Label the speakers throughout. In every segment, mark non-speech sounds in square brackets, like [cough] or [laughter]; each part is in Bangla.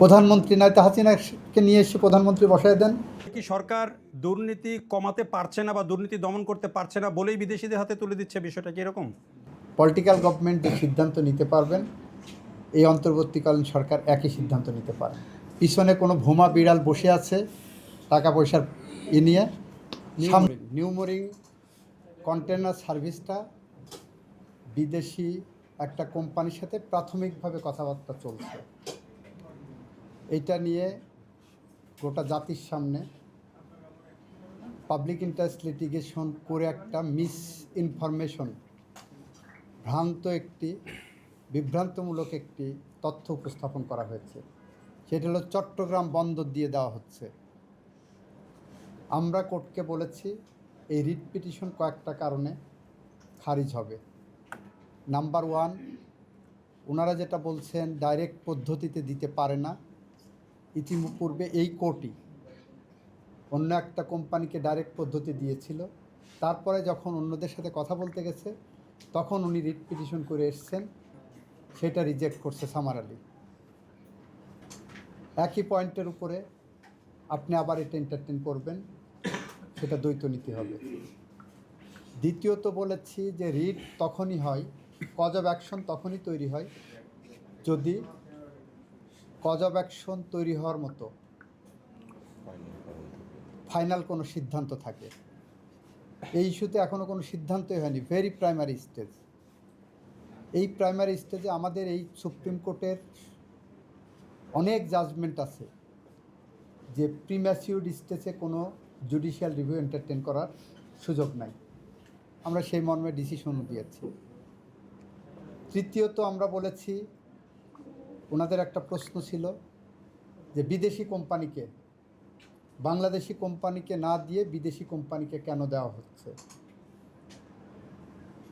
Speaker 1: প্রধানমন্ত্রী নয়তো হাসিনাকে নিয়ে এসে প্রধানমন্ত্রী বসায় দেন।
Speaker 2: কি সরকার দুর্নীতি কমাতে পারছে না বা দুর্নীতি দমন করতে পারছে না বলেই বিদেশিদের হাতে তুলে দিচ্ছে বিষয়টা কি এরকম?
Speaker 1: পলিটিক্যাল গভর্নমেন্ট যে সিদ্ধান্ত নিতে পারবেন এই অন্তর্বর্তীকালীন সরকার একই সিদ্ধান্ত নিতে পারে। পিছনে কোনো ভোমা বিড়াল বসে আছে টাকা পয়সার ই নিয়ে। নিউমোরিং কন্টেনার সার্ভিসটা বিদেশি একটা কোম্পানির সাথে প্রাথমিকভাবে কথাবার্তা চলছে। এইটা নিয়ে গোটা জাতির সামনে পাবলিক ইন্টারেস্ট লিটিগেশন করে একটা মিস ইনফরমেশন ভ্রান্ত একটি, বিভ্রান্তমূলক একটি তথ্য উপস্থাপন করা হয়েছে। সেটা হলো চট্টগ্রাম বন্দর দিয়ে দেওয়া হচ্ছে। আমরা কোর্টকে বলেছি, এই রিট পিটিশন কয়েকটা কারণে খারিজ হবে। নাম্বার ওয়ান ওনারা যেটা বলছেন ডাইরেক্ট পদ্ধতিতে দিতে পারে না। ইতিপূর্বে এই কোর্টই অন্য একটা কোম্পানিকে ডাইরেক্ট পদ্ধতি দিয়েছিল। তারপরে যখন অন্যদের সাথে কথা বলতে গেছে, তখন উনি রিট পিটিশন করে এসছেন। সেটা রিজেক্ট করছে সামারালি একই পয়েন্টের উপরে আপনি আবার এটা এন্টারটেন করবেন, সেটা দ্বৈত নীতি হবে। দ্বিতীয়ত বলেছি যে রিট তখনই হয় কজ অফ অ্যাকশন তখনই তৈরি হয় যদি কজ অ্যাকশন তৈরি হওয়ার মতো। ফাইনাল কোনো সিদ্ধান্ত থাকে। এই ইস্যুতে এখনও কোনো সিদ্ধান্তই হয়নি। ভেরি প্রাইমারি স্টেজ এই প্রাইমারি স্টেজে আমাদের এই সুপ্রিম কোর্টের অনেক জাজমেন্ট আছে যে প্রিম্যাসিউড স্টেজে কোনো জুডিশিয়াল রিভিউ এন্টারটেন করার সুযোগ নাই। আমরা সেই মর্মে ডিসিশনও দিয়েছি। তৃতীয়ত আমরা বলেছি ওনাদের একটা প্রশ্ন ছিল যে বিদেশি কোম্পানিকে, বাংলাদেশি কোম্পানিকে না দিয়ে বিদেশি কোম্পানিকে কেন দেওয়া হচ্ছে?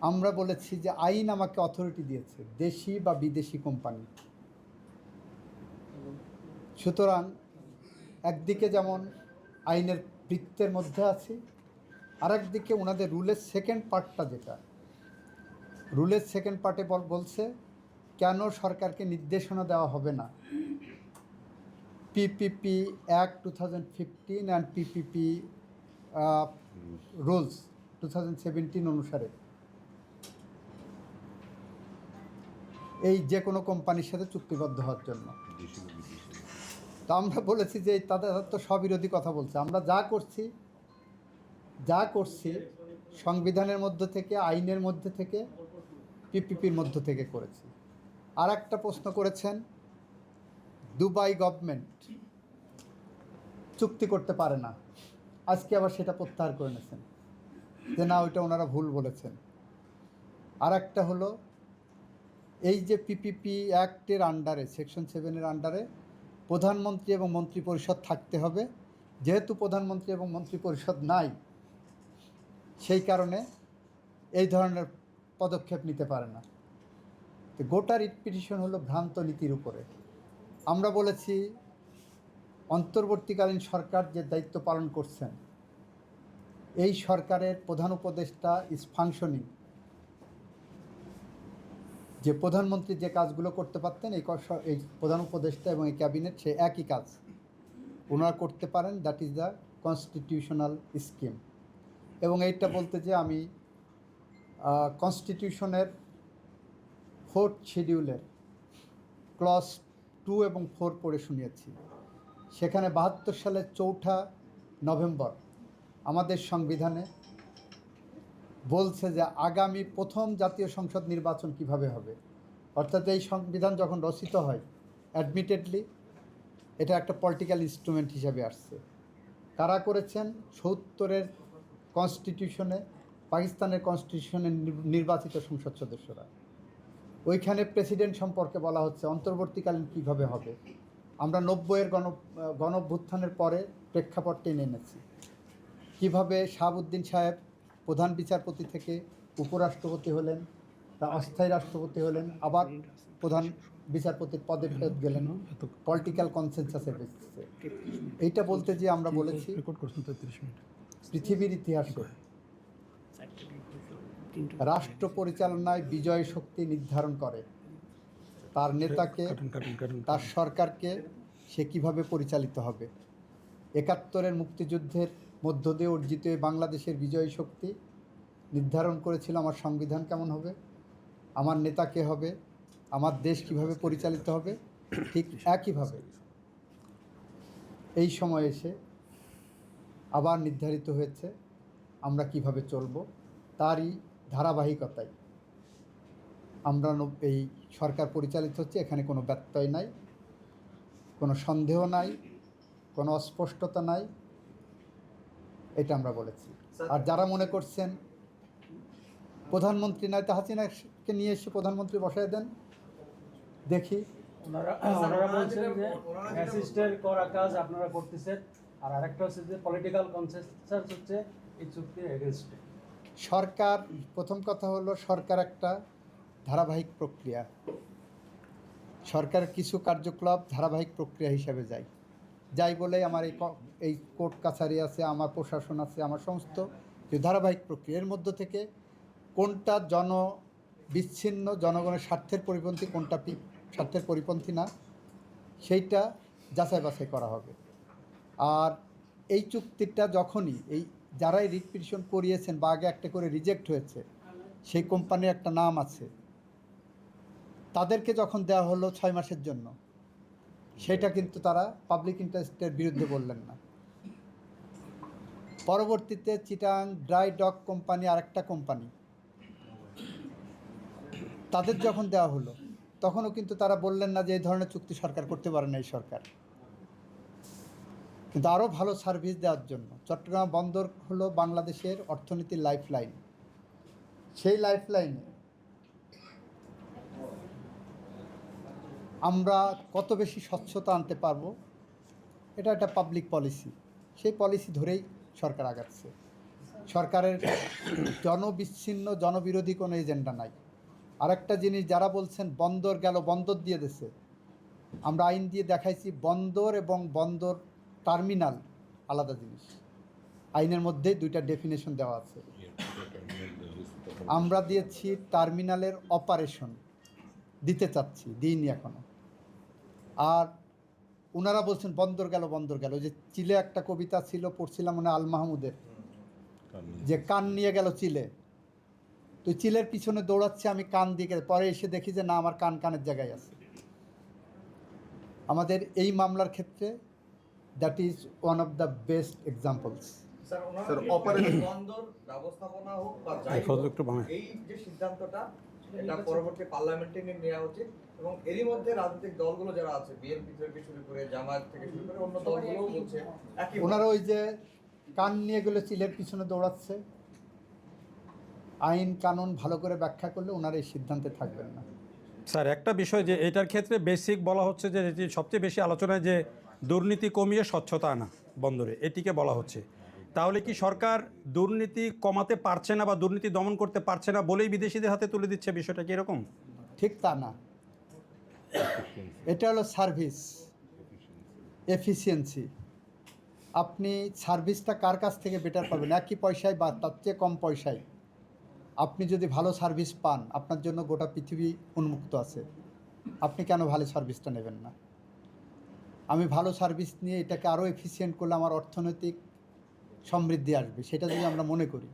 Speaker 1: আমরা বলেছি যে আইন আমাকে অথরিটি দিয়েছে, দেশি বা বিদেশি কোম্পানি। সুতরাং একদিকে যেমন আইনের বৃত্তের মধ্যে আছি আর একদিকে ওনাদের রুলের সেকেন্ড পার্টটা যেটা। রুলের সেকেন্ড পার্টে বলছে কেন সরকারকে নির্দেশনা দেওয়া হবে না? PPP act two thousand fifteen and PPP rules two thousand seventeen অনুসারে। এই যে কোনো কোম্পানির সাথে চুক্তিবদ্ধ হওয়ার জন্য। তা আমরা বলেছি যে তাদের তো স্ববিরোধী কথা বলছে। আমরা যা করছি যা করছি সংবিধানের মধ্য থেকে, আইনের মধ্যে থেকে পিপিপির মধ্য থেকে করেছি। আর একটা প্রশ্ন করেছেন, দুবাই গভর্নমেন্ট চুক্তি করতে পারে না। আজকে আবার সেটা প্রত্যাহার করে নিয়েছেন। যে না, ওইটা ওনারা ভুল বলেছেন। আর একটা হলো, এই যে পিপিপি অ্যাক্টের আন্ডারে সেকশন সেভেনের আন্ডারে প্রধানমন্ত্রী এবং মন্ত্রী পরিষদ থাকতে হবে। যেহেতু প্রধানমন্ত্রী এবং মন্ত্রী পরিষদ নাই, সেই কারণে এই ধরনের পদক্ষেপ নিতে পারে না। গোটা রিট পিটিশন হলো ভ্রান্ত নীতির উপরে। আমরা বলেছি, অন্তর্বর্তীকালীন সরকার যে দায়িত্ব পালন করছেন, এই সরকারের প্রধান উপদেষ্টা ইজ ফাংশনিং যে প্রধানমন্ত্রী যে কাজগুলো করতে পারতেন, এই এই প্রধান উপদেষ্টা এবং এই ক্যাবিনেট সে একই কাজ। ওনারা করতে পারেন that is the constitutional scheme এবং এইটা বলতে যে আমি কনস্টিটিউশনের ফোর্থ শিডিউলের ক্লস টু এবং ফোর পড়ে শুনিয়েছি। সেখানে বাহাত্তর সালের চৌঠা নভেম্বর আমাদের সংবিধানে বলছে যে আগামী প্রথম জাতীয় সংসদ নির্বাচন কীভাবে হবে। অর্থাৎ এই সংবিধান যখন রচিত হয় অ্যাডমিটেডলি এটা একটা পলিটিক্যাল ইনস্ট্রুমেন্ট হিসাবে আসছে। কারা করেছেন? সত্তরের কনস্টিটিউশনে পাকিস্তানের কনস্টিটিউশনে নির্বাচিত সংসদ সদস্যরা। ওইখানে প্রেসিডেন্ট সম্পর্কে বলা হচ্ছে অন্তর্বর্তীকালীন কীভাবে হবে? আমরা নব্বইয়ের গণ গণভ্যুত্থানের পরে প্রেক্ষাপট টেনে এনেছি। কীভাবে শাহাবুদ্দিন সাহেব প্রধান বিচারপতি থেকে উপরাষ্ট্রপতি হলেন তা অস্থায়ী রাষ্ট্রপতি হলেন আবার প্রধান বিচারপতির পদে ফেরত গেলেন পলিটিক্যাল কনসেনসাসের বেসিসে এইটা বলতে যে আমরা বলেছি পৃথিবীর ইতিহাসে রাষ্ট্র পরিচালনায় বিজয় শক্তি নির্ধারণ করে। তার নেতাকে তার সরকারকে সে কীভাবে পরিচালিত হবে? একাত্তরের মুক্তিযুদ্ধের মধ্য দিয়ে অর্জিত এই বাংলাদেশের বিজয়ী শক্তি নির্ধারণ করেছিল আমার সংবিধান কেমন হবে? আমার নেতা কে হবে? আমার দেশ কীভাবে পরিচালিত হবে? ঠিক একইভাবে এই সময় এসে আবার নির্ধারিত হয়েছে আমরা কীভাবে চলব? তারই ধারাবাহিকতায়। আমরা এই সরকার পরিচালিত হচ্ছে এখানে কোনো ব্যত্যয় নাই কোনো সন্দেহ নাই কোনো অস্পষ্টতা নাই এটা আমরা বলেছি। আর যারা মনে করছেন প্রধানমন্ত্রী নয় তা হাসিনাকে নিয়ে এসে প্রধানমন্ত্রী বসায় দেন দেখি।
Speaker 3: ওনারা ওনারা বলছেন যে অ্যাসিস্টের করা কাজ আপনারা করতেছেন। আর আরেকটা হচ্ছে যে পলিটিক্যাল কনসেনসাস হচ্ছে এই চুক্তির এগেনস্টে
Speaker 1: সরকার, প্রথম কথা হলো সরকার একটা ধারাবাহিক প্রক্রিয়া। সরকার কিছু কার্যকলাপ ধারাবাহিক প্রক্রিয়া হিসাবে যায়। যাই বলে আমার এই এই কোর্ট কাছারি আছে, আমার প্রশাসন আছে, আমার সমস্ত যে ধারাবাহিক প্রক্রিয়া, এর মধ্য থেকে কোনটা জন বিচ্ছিন্ন, জনগণের স্বার্থের পরিপন্থী, কোনটা স্বার্থের পরিপন্থী না, সেইটা যাচাই বাছাই করা হবে। আর এই চুক্তিটা যখনই, এই যারাই রিট পিটিশন করিয়েছেন বা আগে একটা করে রিজেক্ট হয়েছে, সেই কোম্পানির একটা নাম আছে। তাদেরকে যখন দেওয়া হলো ছয় মাসের জন্য, সেটা কিন্তু তারা পাবলিক ইন্টারেস্টের বিরুদ্ধে বললেন না। পরবর্তীতে চিটাং ড্রাই ডক কোম্পানি আরেকটা কোম্পানি তাদের যখন দেওয়া হলো, তখনও কিন্তু তারা বললেন না যে এই ধরনের চুক্তি সরকার করতে পারে না এই সরকার। কিন্তু আরও ভালো সার্ভিস দেওয়ার জন্য। চট্টগ্রাম বন্দর হলো বাংলাদেশের অর্থনীতির লাইফ লাইন সেই লাইফ লাইনে আমরা কত বেশি স্বচ্ছতা আনতে পারব, এটা একটা পাবলিক পলিসি সেই পলিসি ধরেই সরকার আগাচ্ছে। সরকারের জনবিচ্ছিন্ন, জনবিরোধী কোনো এজেন্ডা নাই। আরেকটা জিনিস, যারা বলছেন বন্দর গেল, বন্দর দিয়ে দেশে আমরা আইন দিয়ে দেখাইছি, বন্দর এবং বন্দর টার্মিনাল আলাদা জিনিস। আইনের মধ্যেই দুইটা ডেফিনেশন দেওয়া আছে। আমরা দিয়েছি টার্মিনালের অপারেশন দিতে চাচ্ছি, দিইনি এখনও। আর ওনারা বলছেন, বন্দর গেল বন্দর গেল। যে চিলে একটা কবিতা ছিল, পড়ছিলাম মানে আল মাহমুদের। যে কান নিয়ে গেল চিলে। তো চিলের পিছনে দৌড়াচ্ছে, আমি কান গেলে। পরে এসে দেখি যে না, আমার কান কানের জায়গায় আছে। আমাদের এই মামলার ক্ষেত্রে that is one of the best examples
Speaker 4: sir
Speaker 5: sir,
Speaker 4: ওনারা
Speaker 5: অপারেশন-
Speaker 4: বন্দর ব্যবস্থাপনা হোক বা যাই
Speaker 2: এই ফজল
Speaker 4: হোক,
Speaker 2: একটু বাংলায়।
Speaker 4: এই যে সিদ্ধান্তটা এটা পরবর্তী পার্লামেন্টে নিয়ে নেওয়া উচিত এবং এরই মধ্যে রাজনৈতিক দলগুলো যারা আছে বিএনপি থেকে শুরু করে জামায়াত থেকে শুরু করে অন্য দলগুলোও বলছে একই
Speaker 1: ওনারা ওই যে কান নিয়ে গেলে চিলের পিছনে দৌড়াচ্ছে। আইন কানুন ভালো করে ব্যাখ্যা করলে ওনারা এই সিদ্ধান্তে থাকবেন না।
Speaker 2: স্যার একটা বিষয় যে এটার ক্ষেত্রে বেসিক বলা হচ্ছে যে সবচেয়ে বেশি আলোচনায় যে দুর্নীতি কমিয়ে স্বচ্ছতা আনা বন্দরে, এটিকে বলা হচ্ছে। তাহলে কি সরকার দুর্নীতি কমাতে পারছে না বা দুর্নীতি দমন করতে পারছে না বলেই বিদেশিদের হাতে তুলে দিচ্ছে? বিষয়টা কি এরকম?
Speaker 1: ঠিক তা না। এটা হলো সার্ভিস এফিসিয়েন্সি। আপনি সার্ভিসটা কার কাছ থেকে বেটার পাবেন? একই পয়সায় বা তার চেয়ে কম পয়সায়। আপনি যদি ভালো সার্ভিস পান, আপনার জন্য গোটা পৃথিবী উন্মুক্ত আছে। আপনি কেন ভালো সার্ভিসটা নেবেন না? আমি ভালো সার্ভিস নিয়ে এটাকে আরও এফিসিয়েন্ট করলে আমার অর্থনৈতিক সমৃদ্ধি আসবে, সেটা যদি আমরা মনে করি,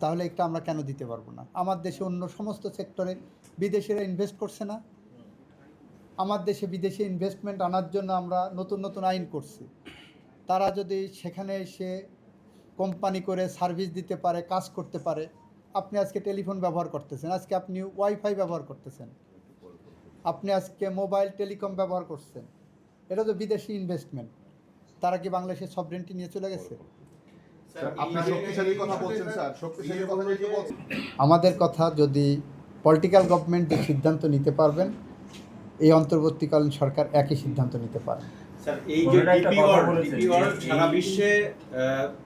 Speaker 1: তাহলে একটা আমরা কেন দিতে পারব না? আমার দেশে অন্য সমস্ত সেক্টরে বিদেশিরা ইনভেস্ট করছে না? আমার দেশে বিদেশি ইনভেস্টমেন্ট আনার জন্য আমরা নতুন নতুন আইন করছি। তারা যদি সেখানে এসে কোম্পানি করে সার্ভিস দিতে পারে, কাজ করতে পারে, আপনি আজকে টেলিফোন ব্যবহার করতেছেন, আজকে আপনি ওয়াইফাই ব্যবহার করতেছেন। আপনি আজকে মোবাইল টেলিকম ব্যবহার করছেন। এটা তো বিদেশি ইনভেস্টমেন্ট তারা কি বাংলাদেশের সবরেন্টি নিয়ে চলে গেছে?
Speaker 5: আপনি শক্তিশালী কথা বলছেন স্যার। শক্তিশালী কথা যেহেতু বলছেন?
Speaker 1: আমাদের কথা যদি পলিটিক্যাল গভর্নমেন্ট যে সিদ্ধান্ত নিতে পারবেন এই অন্তর্বর্তীকালীন সরকার একই সিদ্ধান্ত নিতে পারে।
Speaker 6: এই যে সারা বিশ্বে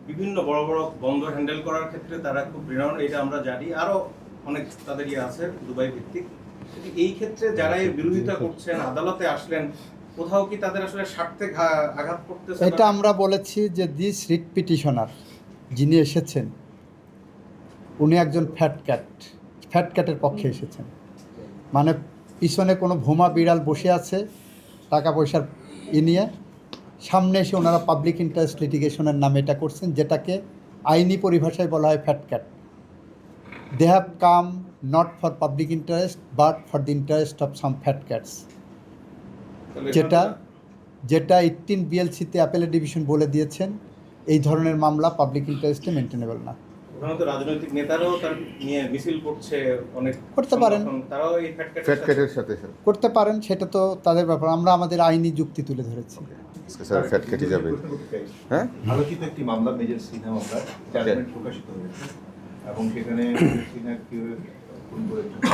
Speaker 6: বিভিন্ন বড় বড় বন্দর হ্যান্ডেল করার ক্ষেত্রে তারা খুব রিনাউন্ড এটা আমরা জানি। আরও অনেক তাদের ইয়ে আছে দুবাই ভিত্তিক। এই ক্ষেত্রে যারা এর বিরোধিতা করছেন আদালতে আসলেন কোথাও কি তাদের আসলে স্বার্থে আঘাত করতেছে?
Speaker 1: এটা আমরা বলেছি যে দিস রিট পিটিশনার যিনি এসেছেন উনি একজন ফ্যাট ক্যাট ফ্যাট ক্যাটের পক্ষে এসেছেন। মানে পিছনে কোনো ভোমা বিড়াল বসে আছে টাকা পয়সার ই নিয়ে সামনে এসে ওনারা পাবলিক ইন্টারেস্ট লিটিগেশনের নামে এটা করছেন যেটাকে আইনি পরিভাষায় বলা হয় fat cat they have come not for public interest but for the interest of some fat cats যেটা যেটা এইটিন বিএলসিতে অ্যাপেলের ডিভিশন বলে দিয়েছেন এই ধরনের মামলা পাবলিক ইন্টারেস্টে মেনটেনেবল না।
Speaker 6: ওখানে রাজনৈতিক নেতারাও তার নিয়ে মিছিল করছে অনেক
Speaker 1: করতে পারেন।
Speaker 6: তারাও এই ফ্যাট
Speaker 5: ফ্যাট সাথে
Speaker 1: করতে পারেন সেটা তো তাদের ব্যাপার। আমরা আমাদের আইনি যুক্তি তুলে ধরেছি।
Speaker 5: স্যার ফ্যাট যাবে। হ্যাঁ?
Speaker 7: আলোচিত একটি মামলা মেজর সিনহা মামলা জাজমেন্ট প্রকাশিত হয়েছে এবং সেখানে [coughs] সিনহা কীভাবে খুন করেছেন